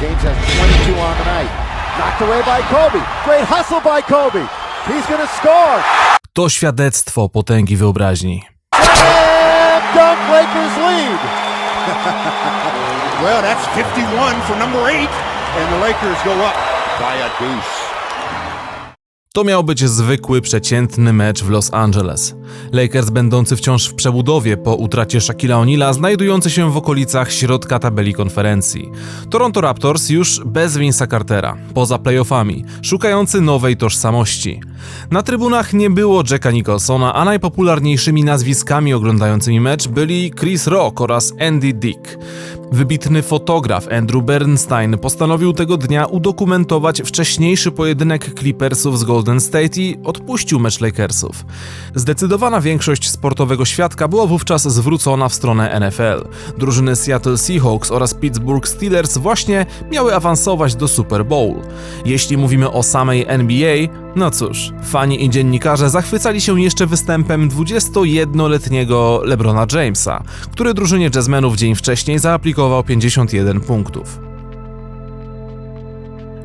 James has 22 on the night. Knocked away by Kobe. Great hustle by Kobe. He's going to score. To świadectwo potęgi wyobraźni. Slam dunk Lakers lead. Well, that's 51 for number eight, and the Lakers go up by a deuce. To miał być zwykły, przeciętny mecz w Los Angeles. Lakers będący wciąż w przebudowie po utracie Shaquilla O'Neala, znajdujący się w okolicach środka tabeli konferencji. Toronto Raptors już bez Vince'a Cartera, poza playoffami, szukający nowej tożsamości. Na trybunach nie było Jacka Nicholsona, a najpopularniejszymi nazwiskami oglądającymi mecz byli Chris Rock oraz Andy Dick. Wybitny fotograf Andrew Bernstein postanowił tego dnia udokumentować wcześniejszy pojedynek Clippersów z Golden State i odpuścił mecz Lakersów. Zdecydowana większość sportowego świadka była wówczas zwrócona w stronę NFL. Drużyny Seattle Seahawks oraz Pittsburgh Steelers właśnie miały awansować do Super Bowl. Jeśli mówimy o samej NBA, no cóż, fani i dziennikarze zachwycali się jeszcze występem 21-letniego LeBrona Jamesa, który drużynie jazzmenów dzień wcześniej zaaplikował 51 punktów.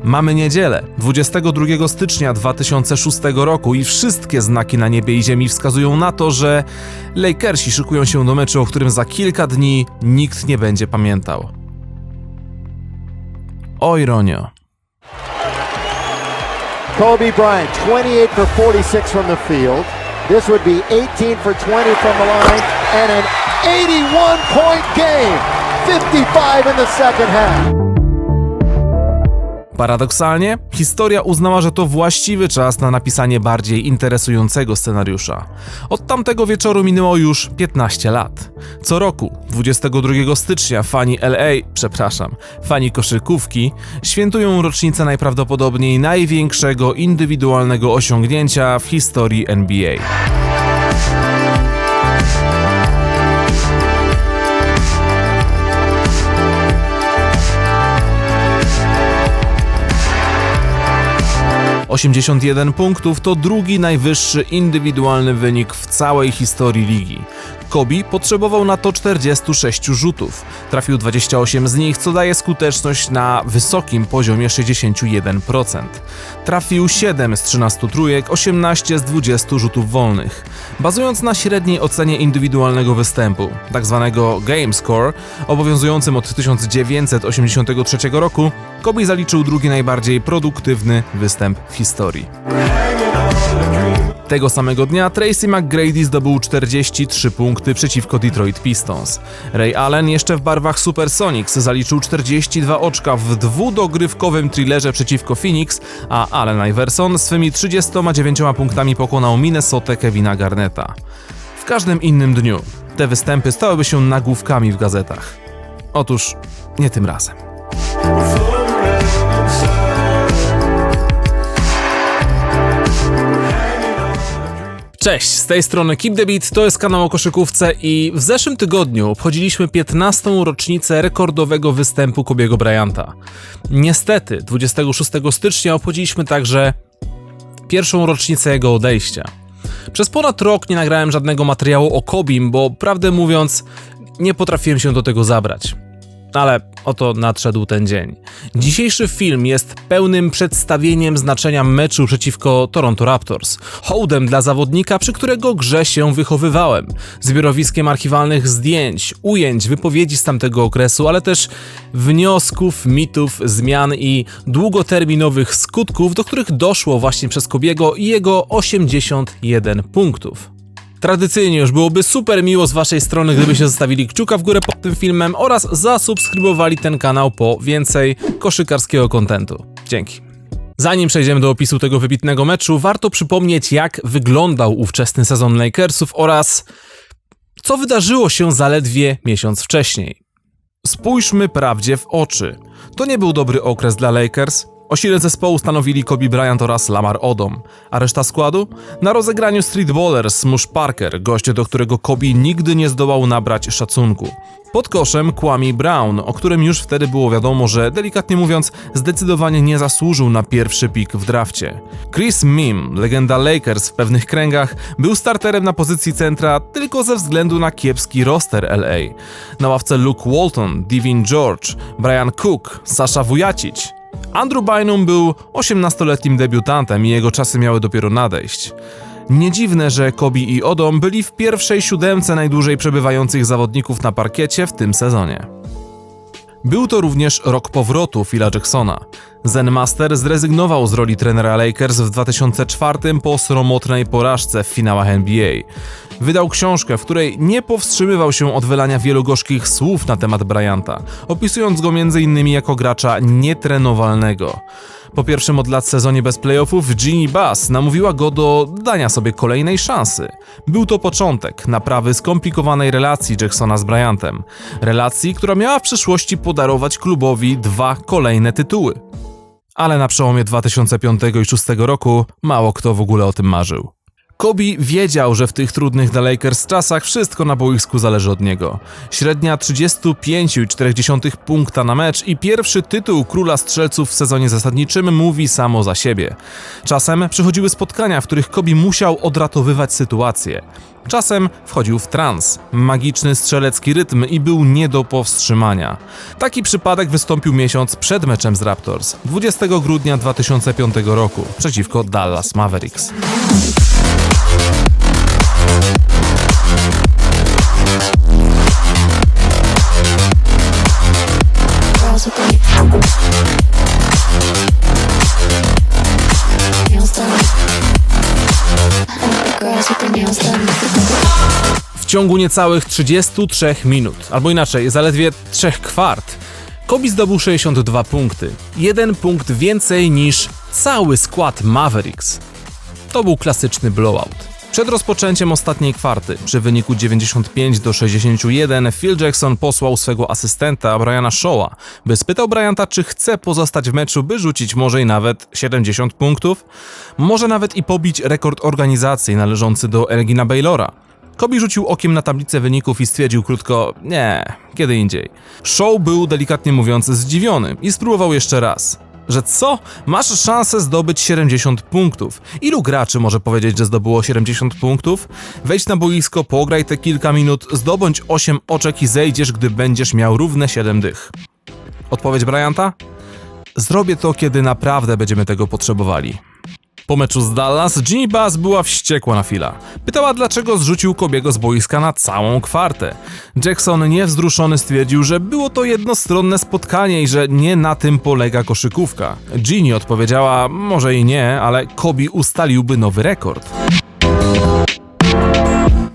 Mamy niedzielę, 22 stycznia 2006 roku i wszystkie znaki na niebie i ziemi wskazują na to, że Lakersi szykują się do meczu, o którym za kilka dni nikt nie będzie pamiętał. O ironio. Kobe Bryant, 28 for 46 from the field. This would be 18 for 20 from the line and an 81 point game. 55 in the second half. Paradoksalnie, historia uznała, że to właściwy czas na napisanie bardziej interesującego scenariusza. Od tamtego wieczoru minęło już 15 lat. Co roku, 22 stycznia, fani LA, przepraszam, fani koszykówki, świętują rocznicę najprawdopodobniej największego indywidualnego osiągnięcia w historii NBA. Osiemdziesiąt jeden punktów to drugi najwyższy indywidualny wynik w całej historii ligi. Kobe potrzebował na to 46 rzutów. Trafił 28 z nich, co daje skuteczność na wysokim poziomie 61%. Trafił 7 z 13 trójek, 18 z 20 rzutów wolnych. Bazując na średniej ocenie indywidualnego występu, tak zwanego game score, obowiązującym od 1983 roku, Kobe zaliczył drugi najbardziej produktywny występ w historii. Tego samego dnia Tracy McGrady zdobył 43 punkty przeciwko Detroit Pistons. Ray Allen jeszcze w barwach Supersonics zaliczył 42 oczka w dwudogrywkowym thrillerze przeciwko Phoenix, a Allen Iverson swymi 39 punktami pokonał Minnesota Kevina Garnetta. W każdym innym dniu te występy stałyby się nagłówkami w gazetach. Otóż nie tym razem. Cześć, z tej strony Keep the Beat, to jest kanał o koszykówce i w zeszłym tygodniu obchodziliśmy 15. rocznicę rekordowego występu Kobiego Bryanta. Niestety, 26 stycznia obchodziliśmy także pierwszą rocznicę jego odejścia. Przez ponad rok nie nagrałem żadnego materiału o Kobim, bo prawdę mówiąc, nie potrafiłem się do tego zabrać. Ale oto nadszedł ten dzień. Dzisiejszy film jest pełnym przedstawieniem znaczenia meczu przeciwko Toronto Raptors. Hołdem dla zawodnika, przy którego grze się wychowywałem. Zbiorowiskiem archiwalnych zdjęć, ujęć, wypowiedzi z tamtego okresu, ale też wniosków, mitów, zmian i długoterminowych skutków, do których doszło właśnie przez Kobiego i jego 81 punktów. Tradycyjnie już byłoby super miło z waszej strony, gdybyście zostawili kciuka w górę pod tym filmem oraz zasubskrybowali ten kanał po więcej koszykarskiego kontentu. Dzięki. Zanim przejdziemy do opisu tego wybitnego meczu, warto przypomnieć, jak wyglądał ówczesny sezon Lakersów oraz co wydarzyło się zaledwie miesiąc wcześniej. Spójrzmy prawdzie w oczy. To nie był dobry okres dla Lakers. O sile zespołu stanowili Kobe Bryant oraz Lamar Odom, a reszta składu? Na rozegraniu streetballers Smush Parker, goście, do którego Kobe nigdy nie zdołał nabrać szacunku. Pod koszem Kwame Brown, o którym już wtedy było wiadomo, że delikatnie mówiąc zdecydowanie nie zasłużył na pierwszy pik w drafcie. Chris Mim, legenda Lakers w pewnych kręgach, był starterem na pozycji centra tylko ze względu na kiepski roster LA. Na ławce Luke Walton, Devin George, Brian Cook, Sasha Vujacic. Andrew Bynum był 18-letnim debiutantem i jego czasy miały dopiero nadejść. Nie dziwne, że Kobe i Odom byli w pierwszej siódemce najdłużej przebywających zawodników na parkiecie w tym sezonie. Był to również rok powrotu Phila Jacksona. Zen Master zrezygnował z roli trenera Lakers w 2004 po sromotnej porażce w finałach NBA. Wydał książkę, w której nie powstrzymywał się od wylania wielu gorzkich słów na temat Bryanta, opisując go m.in. jako gracza nietrenowalnego. Po pierwszym od lat sezonie bez playoffów Ginny Bass namówiła go do dania sobie kolejnej szansy. Był to początek naprawy skomplikowanej relacji Jacksona z Bryantem. Relacji, która miała w przyszłości podarować klubowi dwa kolejne tytuły. Ale na przełomie 2005 i 2006 roku mało kto w ogóle o tym marzył. Kobe wiedział, że w tych trudnych dla Lakers czasach wszystko na boisku zależy od niego. Średnia 35,4 punkta na mecz i pierwszy tytuł króla strzelców w sezonie zasadniczym mówi samo za siebie. Czasem przychodziły spotkania, w których Kobe musiał odratowywać sytuację. Czasem wchodził w trans, magiczny strzelecki rytm i był nie do powstrzymania. Taki przypadek wystąpił miesiąc przed meczem z Raptors, 20 grudnia 2005 roku, przeciwko Dallas Mavericks. W ciągu niecałych 33 minut, albo inaczej, zaledwie 3 kwart, Kobe zdobył 62 punkty. Jeden punkt więcej niż cały skład Mavericks. To był klasyczny blowout. Przed rozpoczęciem ostatniej kwarty, przy wyniku 95 do 61, Phil Jackson posłał swego asystenta Briana Shawa, by spytał Bryanta, czy chce pozostać w meczu, by rzucić może i nawet 70 punktów, może nawet i pobić rekord organizacji należący do Elgina Baylora. Kobe rzucił okiem na tablicę wyników i stwierdził krótko: Nie, kiedy indziej. Show był delikatnie mówiąc zdziwiony i spróbował jeszcze raz. Że co? Masz szansę zdobyć 70 punktów. Ilu graczy może powiedzieć, że zdobyło 70 punktów? Wejdź na boisko, pograj te kilka minut, zdobądź 8 oczek i zejdziesz, gdy będziesz miał równe 7 dych. Odpowiedź Bryanta? Zrobię to, kiedy naprawdę będziemy tego potrzebowali. Po meczu z Dallas, Ginny Bass była wściekła na Phila. Pytała, dlaczego zrzucił Kobiego z boiska na całą kwartę. Jackson niewzruszony stwierdził, że było to jednostronne spotkanie i że nie na tym polega koszykówka. Ginny odpowiedziała, może i nie, ale Kobe ustaliłby nowy rekord.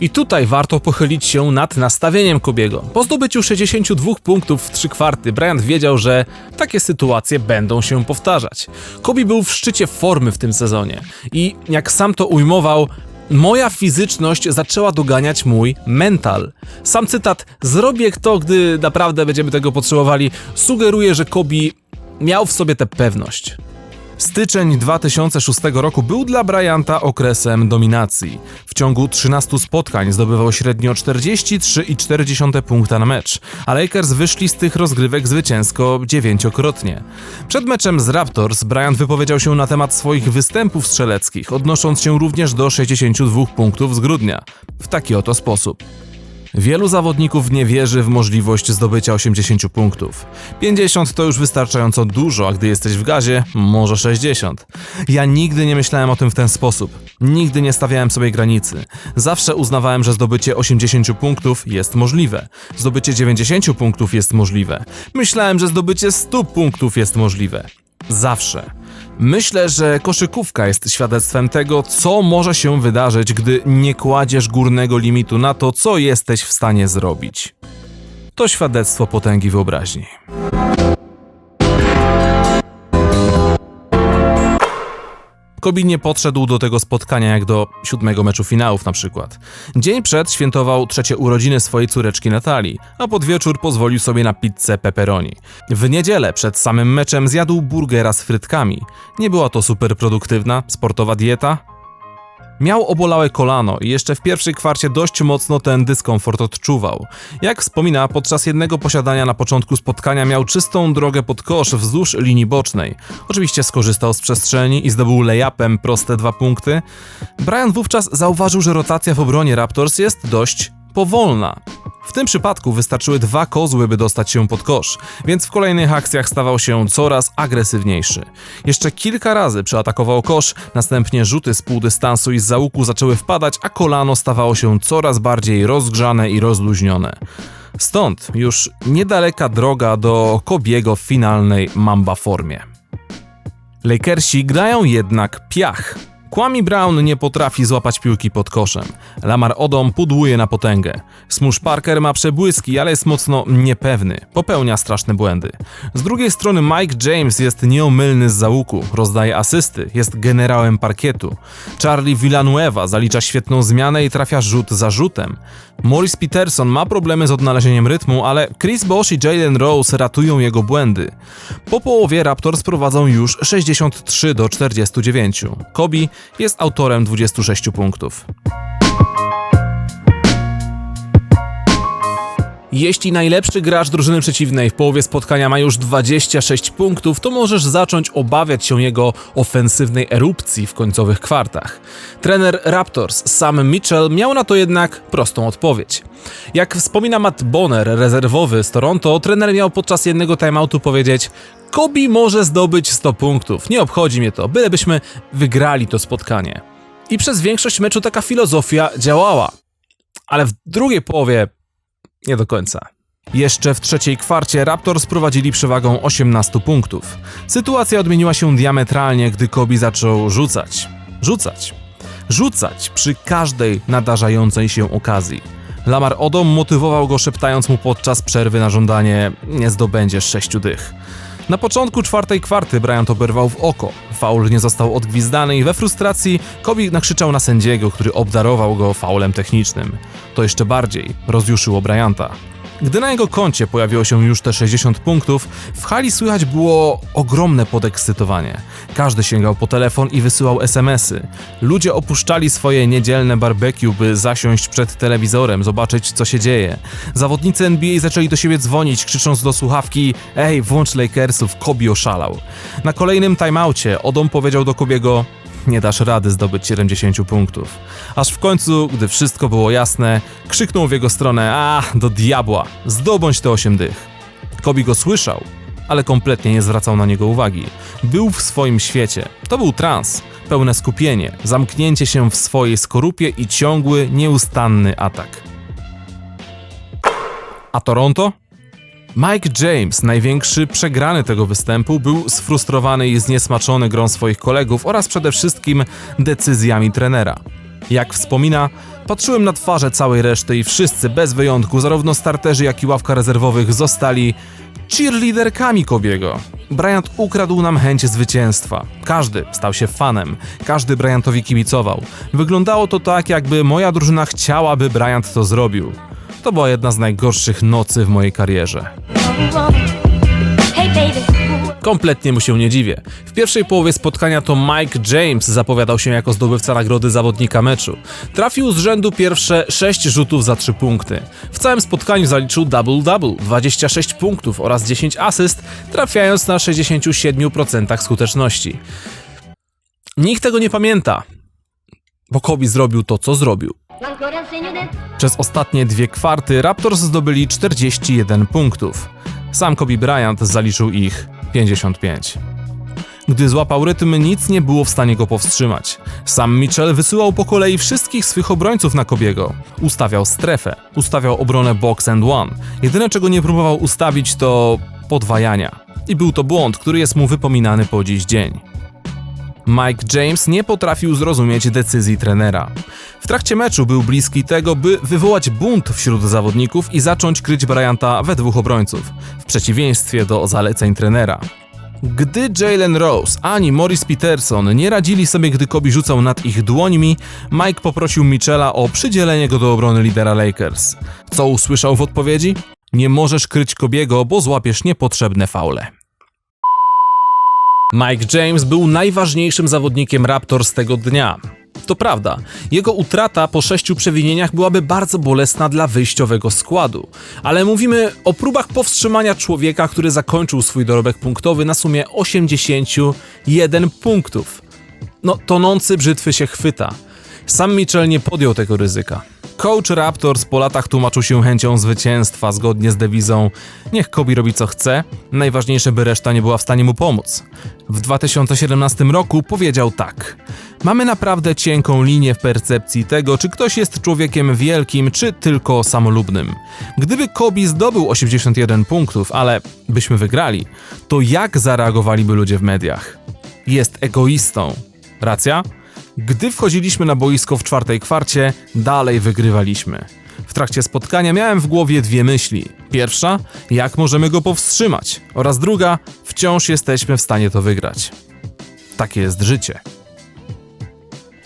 I tutaj warto pochylić się nad nastawieniem Kobiego. Po zdobyciu 62 punktów w 3 kwarty, Bryant wiedział, że takie sytuacje będą się powtarzać. Kobe był w szczycie formy w tym sezonie i jak sam to ujmował, Moja fizyczność zaczęła doganiać mój mental. Sam cytat Zrobię to, gdy naprawdę będziemy tego potrzebowali, sugeruje, że Kobe miał w sobie tę pewność. Styczeń 2006 roku był dla Bryanta okresem dominacji. W ciągu 13 spotkań zdobywał średnio 43,4 punkta na mecz, a Lakers wyszli z tych rozgrywek zwycięsko dziewięciokrotnie. Przed meczem z Raptors Bryant wypowiedział się na temat swoich występów strzeleckich, odnosząc się również do 62 punktów z grudnia. W taki oto sposób. Wielu zawodników nie wierzy w możliwość zdobycia 80 punktów. 50 to już wystarczająco dużo, a gdy jesteś w gazie, może 60. Ja nigdy nie myślałem o tym w ten sposób. Nigdy nie stawiałem sobie granicy. Zawsze uznawałem, że zdobycie 80 punktów jest możliwe. Zdobycie 90 punktów jest możliwe. Myślałem, że zdobycie 100 punktów jest możliwe. Zawsze. Myślę, że koszykówka jest świadectwem tego, co może się wydarzyć, gdy nie kładziesz górnego limitu na to, co jesteś w stanie zrobić. To świadectwo potęgi wyobraźni. Kobe nie podszedł do tego spotkania jak do siódmego meczu finałów na przykład. Dzień przed świętował trzecie urodziny swojej córeczki Natalii, a pod wieczór pozwolił sobie na pizzę pepperoni. W niedzielę przed samym meczem zjadł burgera z frytkami. Nie była to super produktywna, sportowa dieta, Miał obolałe kolano i jeszcze w pierwszej kwarcie dość mocno ten dyskomfort odczuwał. Jak wspomina, podczas jednego posiadania na początku spotkania miał czystą drogę pod kosz wzdłuż linii bocznej. Oczywiście skorzystał z przestrzeni i zdobył layupem proste dwa punkty. Brian wówczas zauważył, że rotacja w obronie Raptors jest dość powolna. W tym przypadku wystarczyły dwa kozły, by dostać się pod kosz, więc w kolejnych akcjach stawał się coraz agresywniejszy. Jeszcze kilka razy przeatakował kosz, następnie rzuty z półdystansu i z załuku zaczęły wpadać, a kolano stawało się coraz bardziej rozgrzane i rozluźnione. Stąd już niedaleka droga do Kobiego w finalnej Mamba formie. Lakersi grają jednak piach. Kwame Brown nie potrafi złapać piłki pod koszem. Lamar Odom pudłuje na potęgę. Smush Parker ma przebłyski, ale jest mocno niepewny. Popełnia straszne błędy. Z drugiej strony Mike James jest nieomylny z załuku, rozdaje asysty, jest generałem parkietu. Charlie Villanueva zalicza świetną zmianę i trafia rzut za rzutem. Morris Peterson ma problemy z odnalezieniem rytmu, ale Chris Bosh i Jalen Rose ratują jego błędy. Po połowie Raptors prowadzą już 63 do 49. Kobe jest autorem 26 punktów. Jeśli najlepszy gracz drużyny przeciwnej w połowie spotkania ma już 26 punktów, to możesz zacząć obawiać się jego ofensywnej erupcji w końcowych kwartach. Trener Raptors Sam Mitchell miał na to jednak prostą odpowiedź. Jak wspomina Matt Bonner, rezerwowy z Toronto, trener miał podczas jednego timeoutu powiedzieć: Kobe może zdobyć 100 punktów, nie obchodzi mnie to, bylebyśmy wygrali to spotkanie. I przez większość meczu taka filozofia działała. Ale w drugiej połowie nie do końca. Jeszcze w trzeciej kwarcie Raptors prowadzili przewagą 18 punktów. Sytuacja odmieniła się diametralnie, gdy Kobe zaczął rzucać. Rzucać. Rzucać przy każdej nadarzającej się okazji. Lamar Odom motywował go szeptając mu podczas przerwy na żądanie nie zdobędziesz sześciu dych. Na początku czwartej kwarty Bryant oberwał w oko. Faul nie został odgwizdany i we frustracji Kobe nakrzyczał na sędziego, który obdarował go faulem technicznym. To jeszcze bardziej rozjuszyło Bryanta. Gdy na jego koncie pojawiło się już te 60 punktów, w hali słychać było ogromne podekscytowanie. Każdy sięgał po telefon i wysyłał SMS-y. Ludzie opuszczali swoje niedzielne barbecue, by zasiąść przed telewizorem, zobaczyć co się dzieje. Zawodnicy NBA zaczęli do siebie dzwonić, krzycząc do słuchawki Ej, włącz Lakersów, Kobe oszalał. Na kolejnym timeoutie Odom powiedział do Kobiego nie dasz rady zdobyć 70 punktów. Aż w końcu, gdy wszystko było jasne, krzyknął w jego stronę: A, do diabła, zdobądź te 8 dych. Kobi go słyszał, ale kompletnie nie zwracał na niego uwagi. Był w swoim świecie. To był trans, pełne skupienie, zamknięcie się w swojej skorupie i ciągły, nieustanny atak. A Toronto? Mike James, największy przegrany tego występu, był sfrustrowany i zniesmaczony grą swoich kolegów oraz przede wszystkim decyzjami trenera. Jak wspomina, patrzyłem na twarze całej reszty i wszyscy bez wyjątku, zarówno starterzy jak i ławka rezerwowych, zostali cheerleaderkami Kobiego. Bryant ukradł nam chęć zwycięstwa. Każdy stał się fanem, każdy Bryantowi kibicował. Wyglądało to tak, jakby moja drużyna chciała, by Bryant to zrobił. To była jedna z najgorszych nocy w mojej karierze. Kompletnie mu się nie dziwię. W pierwszej połowie spotkania to Mike James zapowiadał się jako zdobywca nagrody zawodnika meczu. Trafił z rzędu pierwsze 6 rzutów za 3 punkty. W całym spotkaniu zaliczył double-double, 26 punktów oraz 10 asyst, trafiając na 67% skuteczności. Nikt tego nie pamięta, bo Kobe zrobił to, co zrobił. Przez ostatnie dwie kwarty Raptors zdobyli 41 punktów. Sam Kobe Bryant zaliczył ich 55. Gdy złapał rytm, nic nie było w stanie go powstrzymać. Sam Mitchell wysyłał po kolei wszystkich swych obrońców na Kobiego. Ustawiał strefę, ustawiał obronę box and one. Jedyne czego nie próbował ustawić to podwajania. I był to błąd, który jest mu wypominany po dziś dzień. Mike James nie potrafił zrozumieć decyzji trenera. W trakcie meczu był bliski tego, by wywołać bunt wśród zawodników i zacząć kryć Bryanta we dwóch obrońców, w przeciwieństwie do zaleceń trenera. Gdy Jalen Rose ani Morris Peterson nie radzili sobie, gdy Kobe rzucał nad ich dłońmi, Mike poprosił Michela o przydzielenie go do obrony lidera Lakers. Co usłyszał w odpowiedzi? Nie możesz kryć Kobiego, bo złapiesz niepotrzebne faule. Mike James był najważniejszym zawodnikiem Raptors tego dnia. To prawda, jego utrata po sześciu przewinieniach byłaby bardzo bolesna dla wyjściowego składu, ale mówimy o próbach powstrzymania człowieka, który zakończył swój dorobek punktowy na sumie 81 punktów. No, tonący brzytwy się chwyta. Sam Mitchell nie podjął tego ryzyka. Coach Raptors po latach tłumaczył się chęcią zwycięstwa zgodnie z dewizą Niech Kobe robi co chce, najważniejsze by reszta nie była w stanie mu pomóc. W 2017 roku powiedział tak. Mamy naprawdę cienką linię w percepcji tego, czy ktoś jest człowiekiem wielkim, czy tylko samolubnym. Gdyby Kobe zdobył 81 punktów, ale byśmy wygrali, to jak zareagowaliby ludzie w mediach? Jest egoistą. Racja? Gdy wchodziliśmy na boisko w czwartej kwarcie, dalej wygrywaliśmy. W trakcie spotkania miałem w głowie dwie myśli. Pierwsza, jak możemy go powstrzymać, oraz druga, wciąż jesteśmy w stanie to wygrać. Takie jest życie.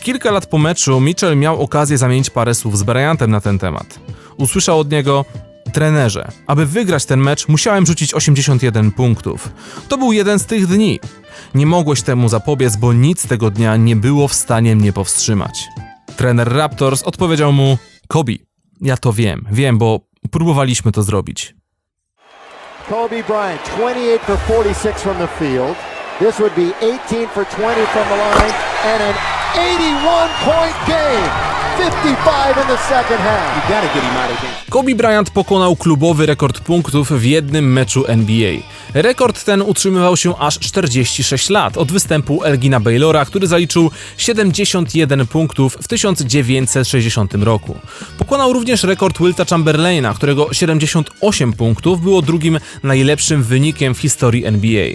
Kilka lat po meczu Mitchell miał okazję zamienić parę słów z Bryantem na ten temat. Usłyszał od niego: Trenerze, aby wygrać ten mecz, musiałem rzucić 81 punktów. To był jeden z tych dni. Nie mogłeś temu zapobiec, bo nic tego dnia nie było w stanie mnie powstrzymać. Trener Raptors odpowiedział mu: Kobe, ja to wiem, wiem, bo próbowaliśmy to zrobić. Kobe Bryant, 28 for 46 from the field. This would be 18 for 20 from the line and an 81 point game. 55 in the second half. You gotta get him out of here. Kobe Bryant pokonał klubowy rekord punktów w jednym meczu NBA. Rekord ten utrzymywał się aż 46 lat od występu Elgina Baylora, który zaliczył 71 punktów w 1960 roku. Pokonał również rekord Wilta Chamberlaina, którego 78 punktów było drugim najlepszym wynikiem w historii NBA.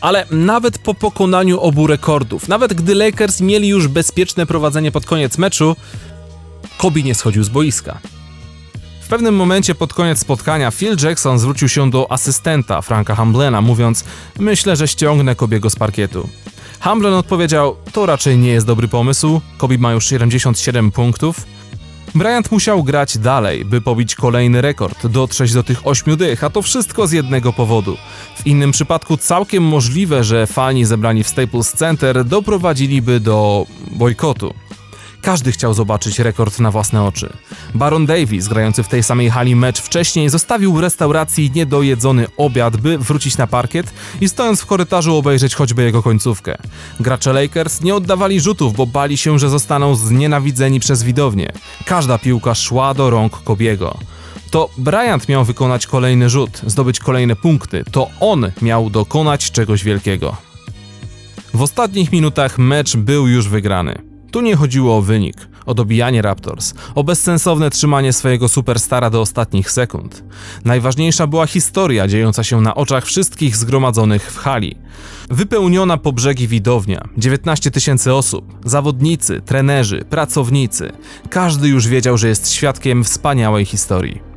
Ale nawet po pokonaniu obu rekordów, nawet gdy Lakers mieli już bezpieczne prowadzenie pod koniec meczu, Kobe nie schodził z boiska. W pewnym momencie pod koniec spotkania Phil Jackson zwrócił się do asystenta Franka Hamblena, mówiąc: Myślę, że ściągnę Kobiego z parkietu. Hamblen odpowiedział: To raczej nie jest dobry pomysł. Kobe ma już 77 punktów. Bryant musiał grać dalej, by pobić kolejny rekord, dotrzeć do tych ośmiu dych, a to wszystko z jednego powodu. W innym przypadku całkiem możliwe, że fani zebrani w Staples Center doprowadziliby do bojkotu. Każdy chciał zobaczyć rekord na własne oczy. Baron Davis, grający w tej samej hali mecz wcześniej, zostawił w restauracji niedojedzony obiad, by wrócić na parkiet i stojąc w korytarzu obejrzeć choćby jego końcówkę. Gracze Lakers nie oddawali rzutów, bo bali się, że zostaną znienawidzeni przez widownię. Każda piłka szła do rąk Kobiego. To Bryant miał wykonać kolejny rzut, zdobyć kolejne punkty. To on miał dokonać czegoś wielkiego. W ostatnich minutach mecz był już wygrany. Tu nie chodziło o wynik, o dobijanie Raptors, o bezsensowne trzymanie swojego superstara do ostatnich sekund. Najważniejsza była historia dziejąca się na oczach wszystkich zgromadzonych w hali. Wypełniona po brzegi widownia, 19 tysięcy osób, zawodnicy, trenerzy, pracownicy. Każdy już wiedział, że jest świadkiem wspaniałej historii.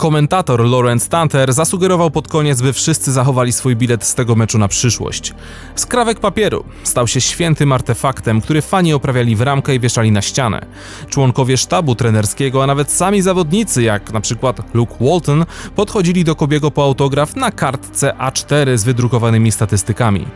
Komentator Lawrence Tanter zasugerował pod koniec, by wszyscy zachowali swój bilet z tego meczu na przyszłość. Skrawek papieru stał się świętym artefaktem, który fani oprawiali w ramkę i wieszali na ścianę. Członkowie sztabu trenerskiego, a nawet sami zawodnicy, jak na przykład Luke Walton, podchodzili do Kobiego po autograf na kartce A4 z wydrukowanymi statystykami.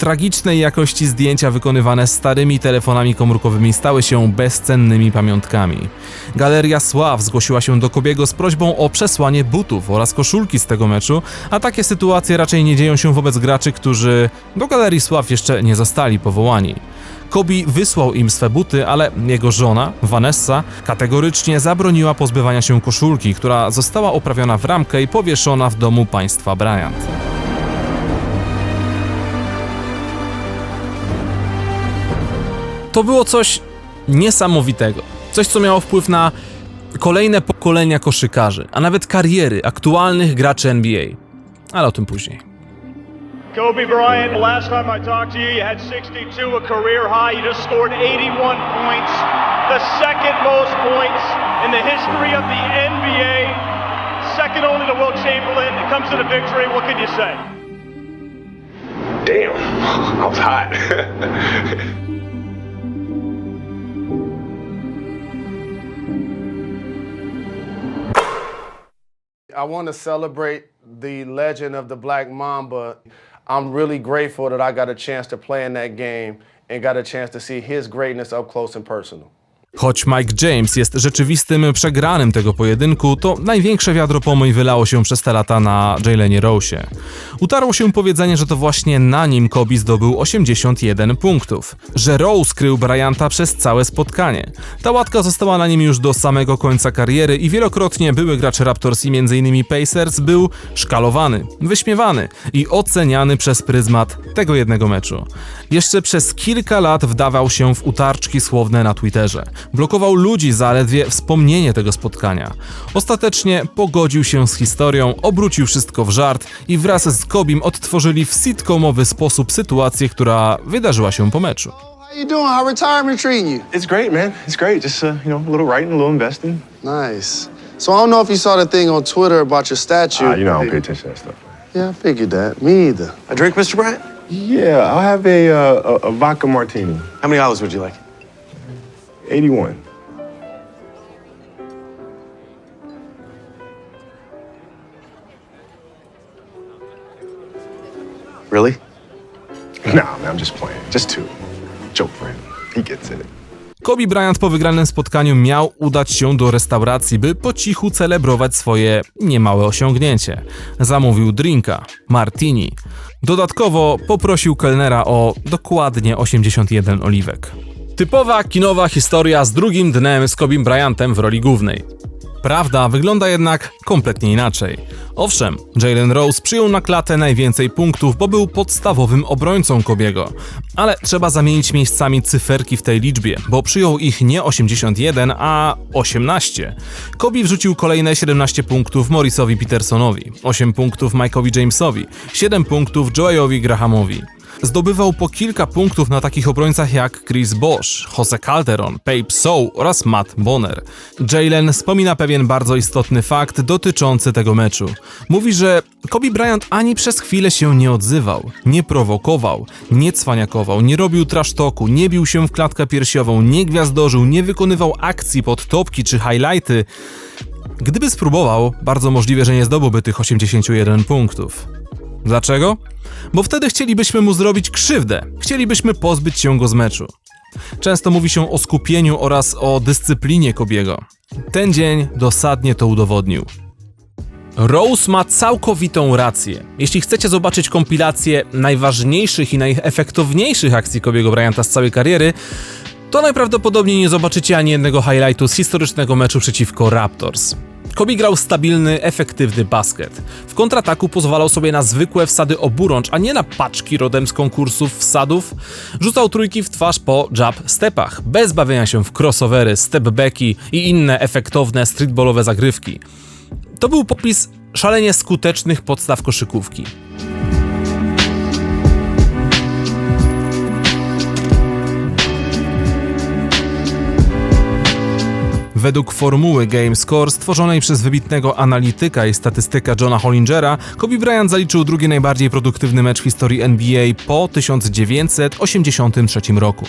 Tragicznej jakości zdjęcia wykonywane starymi telefonami komórkowymi stały się bezcennymi pamiątkami. Galeria Sław zgłosiła się do Kobiego z prośbą o przesłanie butów oraz koszulki z tego meczu, a takie sytuacje raczej nie dzieją się wobec graczy, którzy do Galerii Sław jeszcze nie zostali powołani. Kobe wysłał im swe buty, ale jego żona, Vanessa, kategorycznie zabroniła pozbywania się koszulki, która została oprawiona w ramkę i powieszona w domu państwa Bryant. To było coś niesamowitego. Coś, co miało wpływ na kolejne pokolenia koszykarzy, a nawet kariery aktualnych graczy NBA. Ale o tym później. Kobe Bryant, last time I talked to you, you had 62, a career high. You just scored 81 points, the second most points in the history of the NBA, second only to Will Chamberlain. It comes to the victory. What can you say? Damn, I was hot. I want to celebrate the legend of the Black Mamba. I'm really grateful that I got a chance to play in that game and got a chance to see his greatness up close and personal. Choć Mike James jest rzeczywistym przegranym tego pojedynku, to największe wiadro pomyj wylało się przez te lata na Jalenie Rose'ie. Utarło się powiedzenie, że to właśnie na nim Kobe zdobył 81 punktów, że Rose krył Bryanta przez całe spotkanie. Ta łatka została na nim już do samego końca kariery i wielokrotnie były gracz Raptors i m.in. Pacers był szkalowany, wyśmiewany i oceniany przez pryzmat tego jednego meczu. Jeszcze przez kilka lat wdawał się w utarczki słowne na Twitterze. Blokował ludzi zaledwie wspomnienie tego spotkania. Ostatecznie pogodził się z historią, obrócił wszystko w żart i wraz z Kobim odtworzyli w sitcomowy sposób sytuację, która wydarzyła się po meczu. How you doing? How retirement treating you? it's great, man. It's great. Just uh, you know, a little writing, a little investing. Nice. So I don't know if you saw the thing on Twitter about your statue. Ah, you know, I don't pay attention to that stuff. Yeah, I figured that. Me either. A drink, Mr. Bryant? Yeah, I'll have a, uh, a a vodka martini. How many olives would you like? Eighty-one. Really? Nah, man, I'm just playing. Just two. Joke for him. He gets it. Kobe Bryant po wygranym spotkaniu miał udać się do restauracji, by po cichu celebrować swoje niemałe osiągnięcie. Zamówił drinka, martini. Dodatkowo poprosił kelnera o dokładnie 81 oliwek. Typowa kinowa historia z drugim dnem z Kobe Bryantem w roli głównej. Prawda wygląda jednak kompletnie inaczej. Owszem, Jalen Rose przyjął na klatę najwięcej punktów, bo był podstawowym obrońcą Kobiego. Ale trzeba zamienić miejscami cyferki w tej liczbie, bo przyjął ich nie 81, a 18. Kobe wrzucił kolejne 17 punktów Morrisowi Petersonowi, 8 punktów Mike'owi Jamesowi, 7 punktów Joeyowi Grahamowi. Zdobywał po kilka punktów na takich obrońcach jak Chris Bosh, Jose Calderon, Pape Sow oraz Matt Bonner. Jalen wspomina pewien bardzo istotny fakt dotyczący tego meczu. Mówi, że Kobe Bryant ani przez chwilę się nie odzywał, nie prowokował, nie cwaniakował, nie robił trasztoku, nie bił się w klatkę piersiową, nie gwiazdorzył, nie wykonywał akcji pod topki czy highlighty. Gdyby spróbował, bardzo możliwe, że nie zdobyłby tych 81 punktów. Dlaczego? Bo wtedy chcielibyśmy mu zrobić krzywdę, chcielibyśmy pozbyć się go z meczu. Często mówi się o skupieniu oraz o dyscyplinie Kobiego. Ten dzień dosadnie to udowodnił. Rose ma całkowitą rację. Jeśli chcecie zobaczyć kompilację najważniejszych i najefektowniejszych akcji Kobiego Bryanta z całej kariery, to najprawdopodobniej nie zobaczycie ani jednego highlightu z historycznego meczu przeciwko Raptors. Kobe grał stabilny, efektywny basket. W kontrataku pozwalał sobie na zwykłe wsady oburącz, a nie na paczki rodem z konkursów wsadów. Rzucał trójki w twarz po jab stepach, bez bawienia się w crossovery, stepbacki i inne efektowne streetballowe zagrywki. To był popis szalenie skutecznych podstaw koszykówki. Według formuły GameScore stworzonej przez wybitnego analityka i statystyka Johna Hollingera, Kobe Bryant zaliczył drugi najbardziej produktywny mecz w historii NBA po 1983 roku.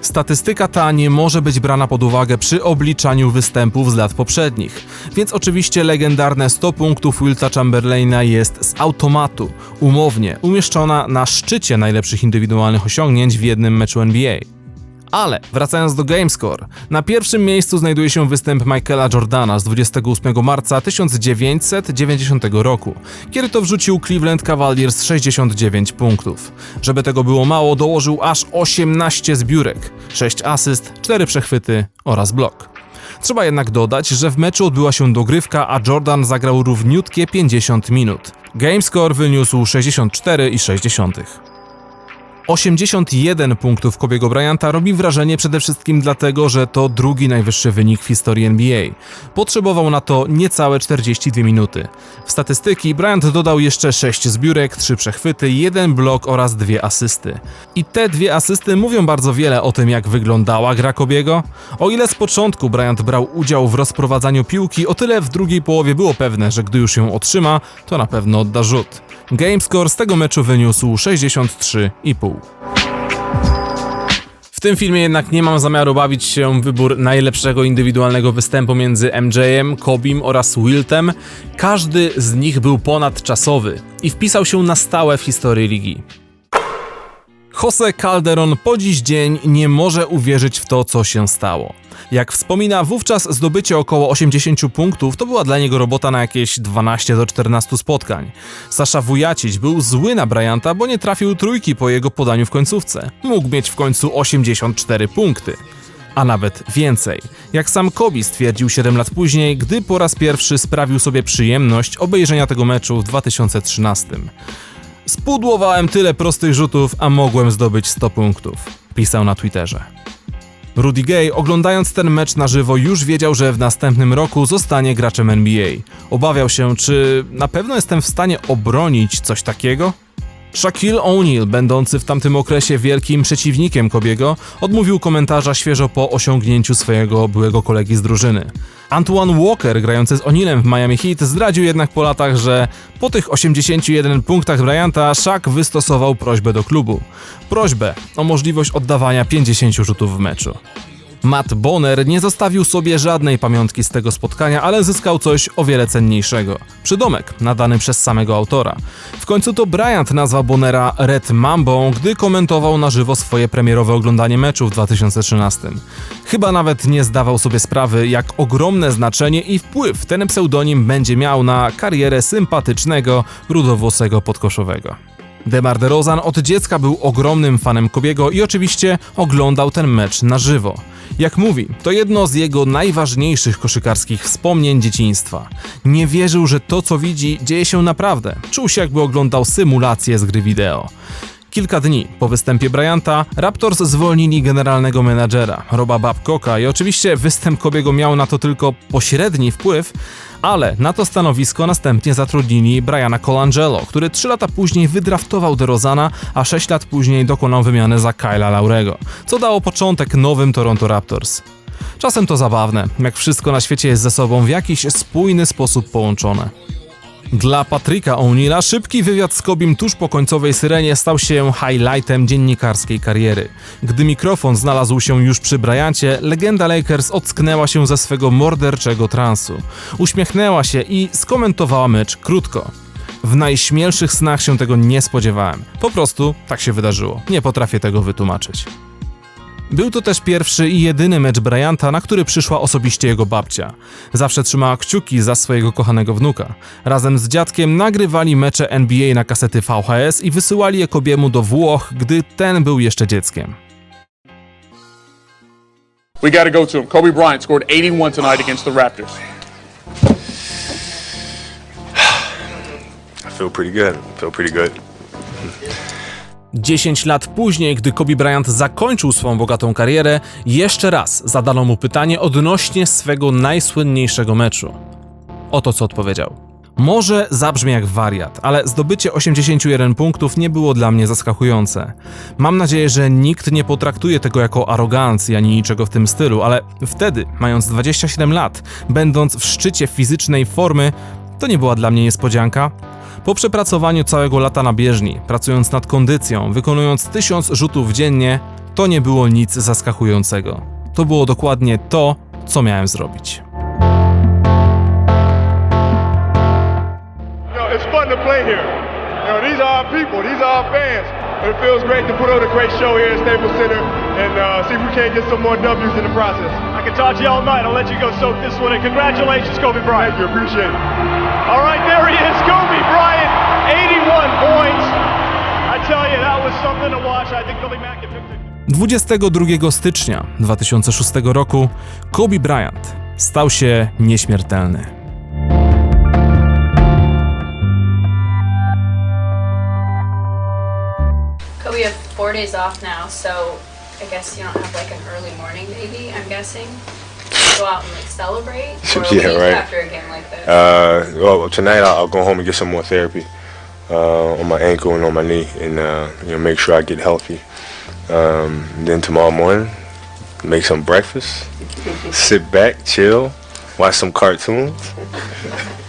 Statystyka ta nie może być brana pod uwagę przy obliczaniu występów z lat poprzednich, więc oczywiście legendarne 100 punktów Wilta Chamberlaina jest z automatu, umownie, umieszczona na szczycie najlepszych indywidualnych osiągnięć w jednym meczu NBA. Ale wracając do GameScore, na pierwszym miejscu znajduje się występ Michaela Jordana z 28 marca 1990 roku, kiedy to wrzucił Cleveland Cavaliers 69 punktów. Żeby tego było mało, dołożył aż 18 zbiórek, 6 asyst, 4 przechwyty oraz blok. Trzeba jednak dodać, że w meczu odbyła się dogrywka, a Jordan zagrał równiutkie 50 minut. GameScore wyniósł 64,6. 81 punktów Kobiego Bryanta robi wrażenie przede wszystkim dlatego, że to drugi najwyższy wynik w historii NBA. Potrzebował na to niecałe 42 minuty. W statystyki Bryant dodał jeszcze 6 zbiórek, 3 przechwyty, 1 blok oraz 2 asysty. I te dwie asysty mówią bardzo wiele o tym, jak wyglądała gra Kobiego. O ile z początku Bryant brał udział w rozprowadzaniu piłki, o tyle w drugiej połowie było pewne, że gdy już ją otrzyma, to na pewno odda rzut. Gamescore z tego meczu wyniósł 63,5. W tym filmie jednak nie mam zamiaru bawić się w wybór najlepszego indywidualnego występu między MJ-em, Kobim oraz Wiltem. Każdy z nich był ponadczasowy i wpisał się na stałe w historię ligi. Jose Calderon po dziś dzień nie może uwierzyć w to, co się stało. Jak wspomina, wówczas zdobycie około 80 punktów to była dla niego robota na jakieś 12 do 14 spotkań. Sasza Wujacić był zły na Bryanta, bo nie trafił trójki po jego podaniu w końcówce. Mógł mieć w końcu 84 punkty. A nawet więcej. Jak sam Kobi stwierdził 7 lat później, gdy po raz pierwszy sprawił sobie przyjemność obejrzenia tego meczu w 2013. Spudłowałem tyle prostych rzutów, a mogłem zdobyć 100 punktów. Pisał na Twitterze. Rudy Gay, oglądając ten mecz na żywo, już wiedział, że w następnym roku zostanie graczem NBA. Obawiał się, czy na pewno jestem w stanie obronić coś takiego? Shaquille O'Neal, będący w tamtym okresie wielkim przeciwnikiem Kobiego, odmówił komentarza świeżo po osiągnięciu swojego byłego kolegi z drużyny. Antoine Walker, grający z O'Nealem w Miami Heat, zdradził jednak po latach, że po tych 81 punktach Bryanta Shaq wystosował prośbę do klubu. Prośbę o możliwość oddawania 50 rzutów w meczu. Matt Bonner nie zostawił sobie żadnej pamiątki z tego spotkania, ale zyskał coś o wiele cenniejszego. Przydomek nadany przez samego autora. W końcu to Bryant nazwał Bonnera Red Mambą, gdy komentował na żywo swoje premierowe oglądanie meczu w 2013. Chyba nawet nie zdawał sobie sprawy, jak ogromne znaczenie i wpływ ten pseudonim będzie miał na karierę sympatycznego, rudowłosego podkoszowego. Demar DeRozan od dziecka był ogromnym fanem Kobiego i oczywiście oglądał ten mecz na żywo. Jak mówi, to jedno z jego najważniejszych koszykarskich wspomnień dzieciństwa. Nie wierzył, że to co widzi dzieje się naprawdę. Czuł się jakby oglądał symulację z gry wideo. Kilka dni po występie Bryanta, Raptors zwolnili generalnego menadżera, Roba Babcocka i oczywiście występ Kobiego miał na to tylko pośredni wpływ, ale na to stanowisko następnie zatrudnili Briana Colangelo, który 3 lata później wydraftował DeRozana, a 6 lat później dokonał wymiany za Kyla Laurego, co dało początek nowym Toronto Raptors. Czasem to zabawne, jak wszystko na świecie jest ze sobą w jakiś spójny sposób połączone. Dla Patryka O'Neilla szybki wywiad z Kobim tuż po końcowej syrenie stał się highlightem dziennikarskiej kariery. Gdy mikrofon znalazł się już przy Bryancie, legenda Lakers ocknęła się ze swego morderczego transu. Uśmiechnęła się i skomentowała mecz krótko. W najśmielszych snach się tego nie spodziewałem. Po prostu tak się wydarzyło. Nie potrafię tego wytłumaczyć. Był to też pierwszy i jedyny mecz Bryanta, na który przyszła osobiście jego babcia. Zawsze trzymała kciuki za swojego kochanego wnuka. Razem z dziadkiem nagrywali mecze NBA na kasety VHS i wysyłali je Kobiemu do Włoch, gdy ten był jeszcze dzieckiem. We got to go to him. Kobe Bryant scored 81 tonight against the Raptors. I feel pretty good. I feel pretty good. 10 lat później, gdy Kobe Bryant zakończył swą bogatą karierę, jeszcze raz zadano mu pytanie odnośnie swego najsłynniejszego meczu. Oto co odpowiedział. Może zabrzmi jak wariat, ale zdobycie 81 punktów nie było dla mnie zaskakujące. Mam nadzieję, że nikt nie potraktuje tego jako arogancji ani niczego w tym stylu, ale wtedy, mając 27 lat, będąc w szczycie fizycznej formy, to nie była dla mnie niespodzianka. Po przepracowaniu całego lata na bieżni, pracując nad kondycją, wykonując tysiąc rzutów dziennie, to nie było nic zaskakującego. To było dokładnie to, co miałem zrobić. You know, it feels great to put on a great show here at Staples Center and uh, see if we can't get some more W's in the process. I can talk to you all night. I'll let you go soak this one in. Congratulations, Kobe Bryant. Thank you. Appreciate it. All right, there he is, Kobe Bryant, 81 points. I tell you, that was something to watch. I think Billy Mack took the 22 stycznia 2006 roku Kobe Bryant stał się nieśmiertelny. Four days off now, so I guess you don't have like an early morning maybe, I'm guessing. Go out and like celebrate? Or a Yeah, week right. after a game like this? Uh, well, tonight I'll, I'll go home and get some more therapy uh, on my ankle and on my knee, and uh, you know make sure I get healthy. Um, then tomorrow morning, make some breakfast, sit back, chill, watch some cartoons.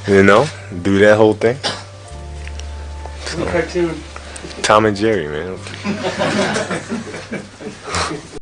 You know, do that whole thing. Cartoon. Tom and Jerry, man.